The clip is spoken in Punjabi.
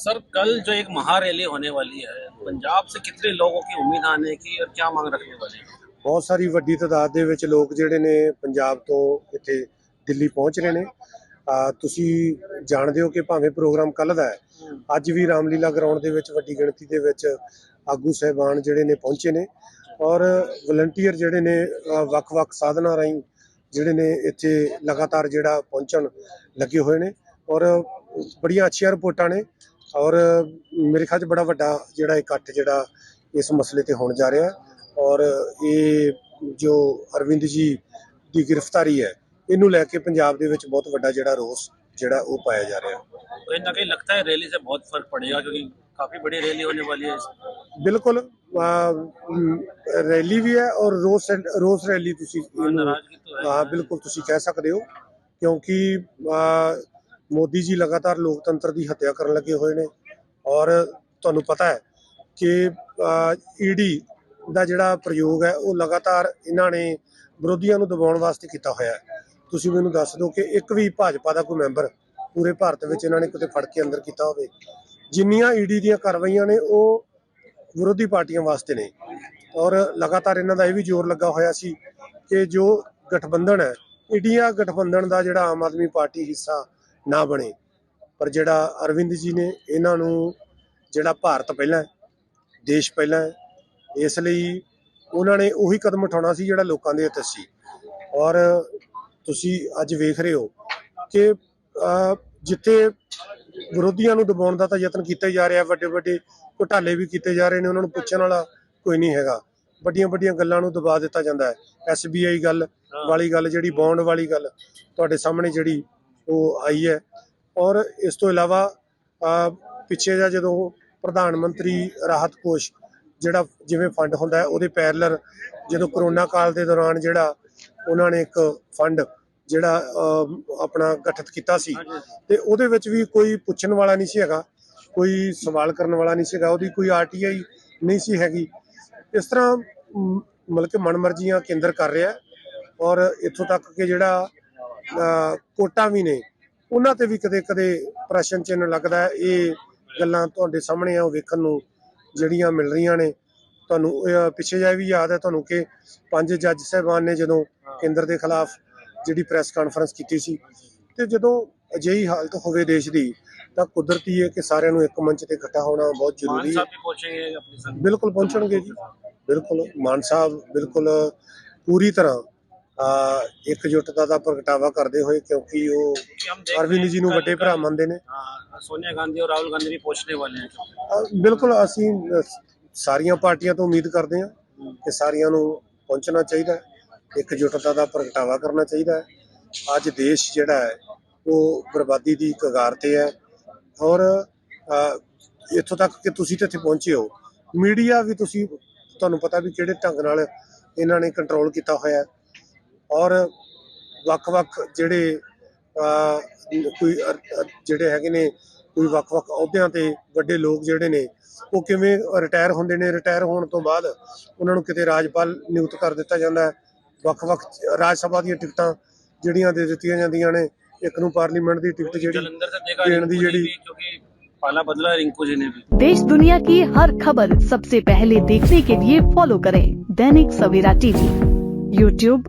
सर कल जो एक महारैली होने वाली है पंजाब से कितने लोगों की उम्मीद आने की और क्या मांग रखने वाले हैं ਬਹੁਤ ਸਾਰੀ ਵੱਡੀ ਤਾਦਾਦ ਦੇ ਵਿੱਚ ਲੋਕ ਜਿਹੜੇ ਨੇ ਪੰਜਾਬ ਤੋਂ ਇੱਥੇ ਦਿੱਲੀ ਪਹੁੰਚ ਰਹੇ ਨੇ ਆ ਤੁਸੀਂ ਜਾਣਦੇ ਹੋ ਕਿ ਭਾਵੇਂ ਪ੍ਰੋਗਰਾਮ ਕੱਲ ਦਾ ਹੈ ਅੱਜ ਵੀ ਰਾਮਲੀਲਾ ਗਰਾਊਂਡ ਦੇ ਵਿੱਚ ਵੱਡੀ ਗਿਣਤੀ ਦੇ ਵਿੱਚ ਆਗੂ ਸਹਿਬਾਨ ਜਿਹੜੇ ਨੇ ਪਹੁੰਚੇ ਨੇ ਔਰ ਵਲੰਟੀਅਰ ਜਿਹੜੇ ਨੇ ਅ, ਵੱਖ-ਵੱਖ ਸਾਧਨਾਂ ਰਾਹੀਂ ਜਿਹੜੇ ਨੇ ਇੱਥੇ ਲਗਾਤਾਰ ਜਿਹੜਾ ਪਹੁੰਚਣ ਲੱਗੇ ਹੋਏ ਨੇ ਔਰ ਬੜੀਆਂ ਅੱਛੀਆਂ ਰਿਪੋਰਟਾਂ ਨੇ ਔਰ ਮੇਰੇ ਖਿਆਲ 'ਚ ਬੜਾ ਵੱਡਾ ਜਿਹੜਾ ਇਕੱਠ ਜਿਹੜਾ ਇਸ ਮਸਲੇ ਤੇ ਹੋਣ ਜਾ ਰਿਹਾ ਹੈ ਔਰ ਇਹ ਜੋ ਅਰਵਿੰਦ ਜੀ ਦੀ ਗ੍ਰਿਫਤਾਰੀ ਹੈ ਇਹਨੂੰ ਲੈ ਕੇ ਪੰਜਾਬ ਦੇ ਵਿੱਚ ਬਹੁਤ ਵੱਡਾ ਜਿਹੜਾ ਰੋਸ ਜਿਹੜਾ ਉਹ ਪਾਇਆ ਜਾ ਰਿਹਾ ਹੈ कहीं ना कहीं लगता है रैली से बहुत फर्क पड़ेगा क्योंकि काफी बड़ी रैली होने वाली है ਬਿਲਕੁਲ ਅਹ, ਮ, ਰੈਲੀ ਵੀ ਹੈ ਔਰ ਰੋਸ ਰੋਸ ਰੈਲੀ ਤੁਸੀਂ ਇਹਨੂੰ नाराजगी तो है ਹਾਂ ਬਿਲਕੁਲ ਤੁਸੀਂ ਕਹਿ ਸਕਦੇ ਹੋ ਕਿਉਂਕਿ ਅਹ, ਮੋਦੀ ਜੀ ਲਗਾਤਾਰ ਲੋਕਤੰਤਰ ਦੀ ਹੱਤਿਆ ਕਰਨ ਲੱਗੇ ਹੋਏ ਨੇ ਔਰ ਤੁਹਾਨੂੰ ਪਤਾ ਹੈ ਕਿ ਈਡੀ ਦਾ ਜਿਹੜਾ ਪ੍ਰਯੋਗ ਹੈ, ਉਹ ਲਗਾਤਾਰ ਇਹਨਾਂ ਨੇ ਵਿਰੋਧੀਆਂ ਨੂੰ ਦਬਾਉਣ ਵਾਸਤੇ ਕੀਤਾ ਹੋਇਆ ਹੈ। ਤੁਸੀਂ ਮੈਨੂੰ ਦੱਸ ਦਿਓ ਕਿ ਇੱਕ ਵੀ ਭਾਜਪਾ ਦਾ ਕੋਈ ਮੈਂਬਰ ਪੂਰੇ ਭਾਰਤ ਵਿੱਚ ਇਹਨਾਂ ਨੇ ਕਿਤੇ ਫੜ ਕੇ ਅੰਦਰ ਕੀਤਾ ਹੋਵੇ। ਜਿੰਨੀਆਂ ਈਡੀ ਦੀਆਂ ਕਾਰਵਾਈਆਂ ਨੇ, ਉਹ ਵਿਰੋਧੀ ਪਾਰਟੀਆਂ ਵਾਸਤੇ ਨੇ। ਔਰ ਲਗਾਤਾਰ ਇਹਨਾਂ ਦਾ ਇਹ ਵੀ ਜ਼ੋਰ ਲੱਗਾ ਹੋਇਆ ਸੀ ਕਿ ਜੋ ਗਠਬੰਧਨ ਹੈ, ਇੰਡੀਆ ਗਠਬੰਧਨ ਦਾ ਜਿਹੜਾ ਆਮ ਆਦਮੀ ਪਾਰਟੀ ਹਿੱਸਾ ਨਾ ਬਣੇ। ਪਰ ਜਿਹੜਾ ਅਰਵਿੰਦ ਜੀ ਨੇ ਇਹਨਾਂ ਨੂੰ ਜਿਹੜਾ ਭਾਰਤ ਪਹਿਲਾਂ ਦੇਸ਼ ਪਹਿਲਾਂ ਹੈ, ਇਸ ਲਈ ਉਹਨਾਂ ਨੇ ਉਹੀ ਕਦਮ ਉਠਾਉਣਾ ਸੀ ਜਿਹੜਾ ਲੋਕਾਂ ਦੇ ਹਿੱਤ ਸੀ। ਔਰ ਤੁਸੀਂ ਅੱਜ ਵੇਖ ਰਹੇ ਹੋ ਕਿ ਜਿੱਥੇ ਵਿਰੋਧੀਆਂ ਨੂੰ ਦਬਾਉਣ ਦਾ ਤਾਂ ਯਤਨ ਕੀਤਾ ਜਾ ਰਿਹਾ ਵੱਡੇ ਵੱਡੇ ਘੁਟਾਲੇ ਵੀ ਕੀਤੇ ਜਾ ਰਹੇ ਨੇ ਉਹਨਾਂ ਨੂੰ ਪੁੱਛਣ ਵਾਲਾ ਕੋਈ ਨਹੀਂ ਹੈਗਾ। ਵੱਡੀਆਂ ਵੱਡੀਆਂ ਗੱਲਾਂ ਨੂੰ ਦਬਾ ਦਿੱਤਾ ਜਾਂਦਾ ਹੈ। ਐਸਬੀਆਈ ਗੱਲ ਵਾਲੀ ਗੱਲ ਜਿਹੜੀ ਬੌਂਡ ਵਾਲੀ ਗੱਲ ਤੁਹਾਡੇ ਸਾਹਮਣੇ ਜਿਹੜੀ ਉਹ ਆਈ ਹੈ। ਔਰ ਇਸ ਤੋਂ ਇਲਾਵਾ ਪਿੱਛੇ ਜਿਹਾ ਜਦੋਂ ਪ੍ਰਧਾਨ ਮੰਤਰੀ ਰਾਹਤ ਕੋਸ਼ ਜਿਹੜਾ ਜਿਵੇਂ ਫੰਡ ਹੁੰਦਾ ਉਹਦੇ ਪੈਰਲਰ ਜਦੋਂ ਕਰੋਨਾ ਕਾਲ ਦੇ ਦੌਰਾਨ ਜਿਹੜਾ ਉਹਨਾਂ ਨੇ ਇੱਕ ਫੰਡ ਜਿਹੜਾ ਆਪਣਾ ਗਠਿਤ ਕੀਤਾ ਸੀ, ਤੇ ਉਹਦੇ ਵਿੱਚ ਵੀ ਕੋਈ ਪੁੱਛਣ ਵਾਲਾ ਨਹੀਂ ਸੀ ਹੈਗਾ, ਕੋਈ ਸਵਾਲ ਕਰਨ ਵਾਲਾ ਨਹੀਂ ਸੀਗਾ ਉਹਦੀ ਕੋਈ ਆਰਟੀਆਈ ਨਹੀਂ ਸੀ ਹੈਗੀ। ਇਸ ਤਰ੍ਹਾਂ ਮਤਲਬ ਕਿ ਮਨਮਰਜ਼ੀਆਂ ਕੇਂਦਰ ਕਰ ਰਿਹਾ ਔਰ ਇੱਥੋਂ ਤੱਕ ਕਿ ਜਿਹੜਾ ਕੋਟਾਂ ਵੀ ਨੇ। ਉਹਨਾਂ ਤੇ ਵੀ ਕਦੇ ਕਦੇ ਪ੍ਰਸ਼ਨ ਚਿੰਨ ਲੱਗਦਾ ਇਹ ਗੱਲਾਂ ਤੁਹਾਡੇ ਸਾਹਮਣੇ ਆ ਵੇਖਣ ਨੂੰ ਜਿਹੜੀਆਂ ਮਿਲ ਰਹੀਆਂ ਨੇ। ਤੁਹਾਨੂੰ ਪਿੱਛੇ ਜਾਈ ਵੀ ਯਾਦ ਹੈ ਤੁਹਾਨੂੰ ਕਿ ਪੰਜ ਜੱਜ ਸਹਿਬਾਨ ਨੇ ਜਦੋਂ ਕੇਂਦਰ ਦੇ ਖਿਲਾਫ ਜਿਹੜੀ ਪ੍ਰੈਸ ਕਾਨਫਰੰਸ ਕੀਤੀ ਸੀ। ਤੇ ਜਦੋਂ ਅਜਿਹੀ ਹਾਲਤ ਹੋਵੇ ਦੇਸ਼ ਦੀ ਤਾਂ ਕੁਦਰਤੀ ਹੈ ਕਿ ਸਾਰਿਆਂ ਨੂੰ ਇੱਕ ਮੰਚ ਤੇ ਇਕੱਠਾ ਹੋਣਾ ਬਹੁਤ ਜ਼ਰੂਰੀ ਹੈ। ਬਿਲਕੁਲ ਪਹੁੰਚਣਗੇ ਜੀ। ਬਿਲਕੁਲ ਮਾਨ ਸਾਹਿਬ ਬਿਲਕੁਲ ਪੂਰੀ ਤਰ੍ਹਾਂ ਇਕਜੁੱਟਤਾ ਦਾ ਪ੍ਰਗਟਾਵਾ ਕਰਦੇ ਹੋਏ ਕਿਉਂਕਿ ਉਹ ਅਰਵਿੰਦ ਜੀ ਨੂੰ ਵੱਡੇ ਭਰਾ ਮੰਨਦੇ ਨੇ। ਸੋਨੀਆ ਗਾਂਧੀ ਔਰ ਰਾਹੁਲ ਗਾਂਧੀ ਵੀ ਪੁੱਛਣੇ ਵਾਲੇ ਹਨ ਬਿਲਕੁਲ ਅਸੀਂ ਸਾਰੀਆਂ ਪਾਰਟੀਆਂ ਤੋਂ ਉਮੀਦ ਕਰਦੇ ਹਾਂ ਕਿ ਸਾਰੀਆਂ ਨੂੰ ਪਹੁੰਚਣਾ ਚਾਹੀਦਾ ਹੈ ਇਕਜੁੱਟਤਾ ਦਾ ਪ੍ਰਗਟਾਵਾ ਕਰਨਾ ਚਾਹੀਦਾ ਹੈ। ਅੱਜ ਦੇਸ਼ ਜਿਹੜਾ ਹੈ ਉਹ ਬਰਬਾਦੀ ਦੀ ਕਗਾਰ ਤੇ ਹੈ ਔਰ ਇੱਥੋਂ ਤੱਕ ਕਿ ਤੁਸੀਂ ਤੇ ਇੱਥੇ ਪਹੁੰਚੇ ਹੋ। ਮੀਡੀਆ ਵੀ ਤੁਸੀਂ ਤੁਹਾਨੂੰ ਪਤਾ ਵੀ ਕਿਹੜੇ ਢੰਗ ਨਾਲ ਇਹਨਾਂ ਨੇ ਕੰਟਰੋਲ ਕੀਤਾ ਹੋਇਆ ਹੈ। ਔਰ ਵੱਖ-ਵੱਖ ਜਿਹੜੇ ਅ, ਕੋਈ ਅ, ਅ, ਜਿਹੜੇ ਹੈਗੇ ਨੇ ਕੋਈ ਵੱਖ-ਵੱਖ ਅਹੁਦਿਆਂ ਤੇ ਵੱਡੇ ਲੋਕ ਜਿਹੜੇ ਨੇ ਉਹ ਕਿਵੇਂ ਰਿਟਾਇਰ ਹੁੰਦੇ ਨੇ ਰਿਟਾਇਰ ਹੋਣ ਤੋਂ ਬਾਅਦ ਉਹਨਾਂ ਨੂੰ ਕਿਤੇ ਰਾਜਪਾਲ ਨਿਯੁਕਤ ਕਰ ਦਿੱਤਾ ਜਾਂਦਾ ਹੈ ਵੱਖ-ਵੱਖ ਰਾਜ ਸਭਾ ਦੀਆਂ ਟਿਕਟਾਂ ਜਿਹੜੀਆਂ ਦੇ ਦਿੱਤੀਆਂ ਜਾਂਦੀਆਂ ਨੇ ਇੱਕ ਨੂੰ ਪਾਰਲੀਮੈਂਟ ਦੀ ਟਿਕਟ ਜਿਹੜੀ जलंधर से देखा ट्रेन दी रिंकू जी जेडी- भी क्योंकि पाला बदला है रिंकू जी ने भी देश दुनिया की हर खबर सबसे पहले देखने के लिए फॉलो करें दैनिक सवेरा टीवी यूट्यूब